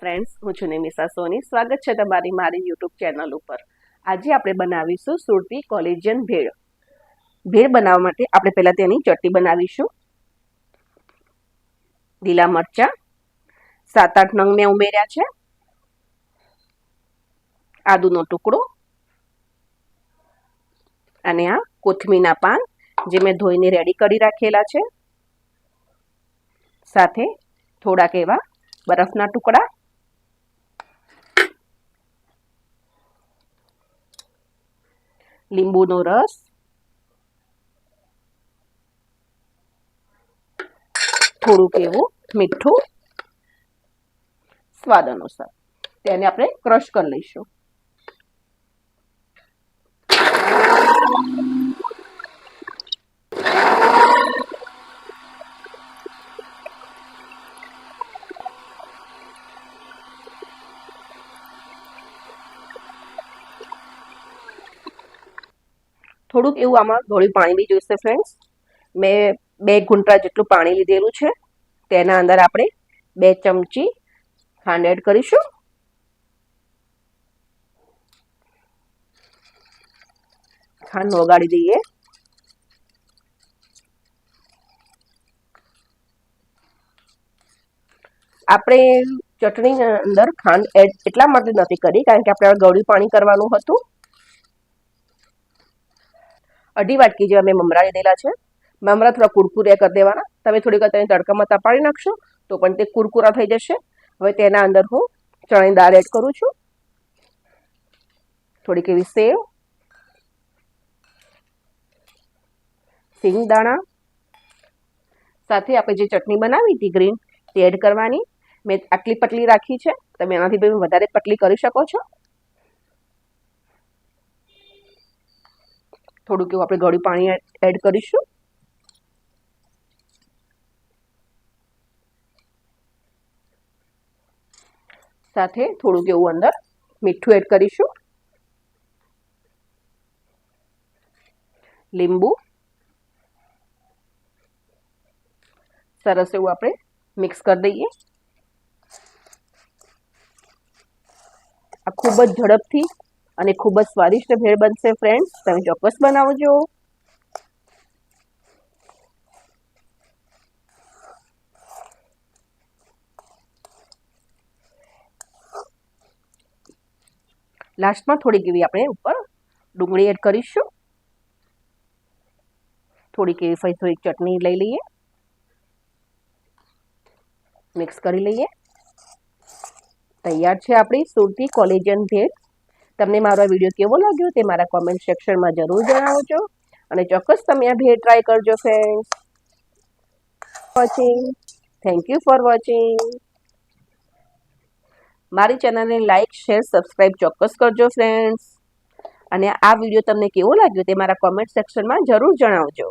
Friends, હું છું નિમિષા સોની. સ્વાગત છે તમારી મારી યુટ્યુબ ચેનલ ઉપર. આજે આપણે બનાવીશું સુરતી કોલેજિયન ભેળ. ભેળ બનાવવા માટે આપણે પહેલાં તેની ચટણી બનાવીશું. લીલા મરચાં. સાત આઠ નંગ મેં ઉમેર્યા છે. આદુનો ટુકડો. અને આ કોથમીના પાન જે મેં ધોઈને રેડી કરી રાખેલા છે. સાથે થોડાક એવા બરફના ટુકડા. લીંબુનો રસ થોડુંક એવું મીઠું. સ્વાદ અનુસાર. તેને આપણે ક્રશ કરી લઈશું. થોડુંક એવું આમાં ગળ્યું પાણી બી જોઈશે ફ્રેન્ડ્સ મેં બે ઘૂંટરા જેટલું પાણી લીધેલું છે. તેના અંદર આપણે બે ચમચી ખાંડ એડ કરીશું. ખાંડ ઓગાળી દઈએ. આપણે ચટણીની અંદર ખાંડ એડ એટલા માટે નથી કરી, કારણ કે આપણે ગળ્યું પાણી કરવાનું હતું. અઢી વાટકી જેવા મેં મમરા લીધેલા છે. મમરા થોડા કુરકુરિયા કરી દેવાના. તમે થોડીક વાર તેને તડકામાં તપાડી નાખશો તો પણ તે કુરકુરા થઈ જશે. હવે તેના અંદર હું ચણાની દાળ એડ કરું છું. થોડીક એવી સેવ, સિંગ દાણા, સાથે આપણે જે ચટણી બનાવી હતી ગ્રીન તે એડ કરવાની. મેં આટલી પતલી રાખી છે. તમે એનાથી બી વધારે પતલી કરી શકો છો. થોડુંક એવું આપણે ગળ્યું પાણી એડ કરીશું. સાથે થોડુંક એવું અંદર મીઠું એડ કરીશું. લીંબુ. સરસ એવું આપણે મિક્સ કરી દઈએ. આ ખૂબ જ ઝડપથી અને ખૂબ જ સ્વાદિષ્ટ ભેળ બનશે ફ્રેન્ડ્સ તમે ચોક્કસ બનાવજો. લાસ્ટમાં થોડીક એવી આપણે ઉપર ડુંગળી એડ કરીશું. થોડીક એવી ફરી થોડીક ચટણી લઈ લઈએ. મિક્સ કરી લઈએ. તૈયાર છે આપણી સુરતી કોલેજન ભેળ. તમને મારો આ વીડિયો કેવો લાગ્યો તે મારા કોમેન્ટ સેક્શનમાં જરૂર જણાવજો. અને ચોક્કસ તમે આ ભેટ ટ્રાય કરજો friends watching thank you for watching મારી ચેનલને લાઇક શેર સબસ્ક્રાઈબ ચોક્કસ કરજો ફ્રેન્ડ્સ અને આ વીડિયો તમને કેવો લાગ્યો તે મારા કોમેન્ટ સેક્શનમાં જરૂર જણાવજો.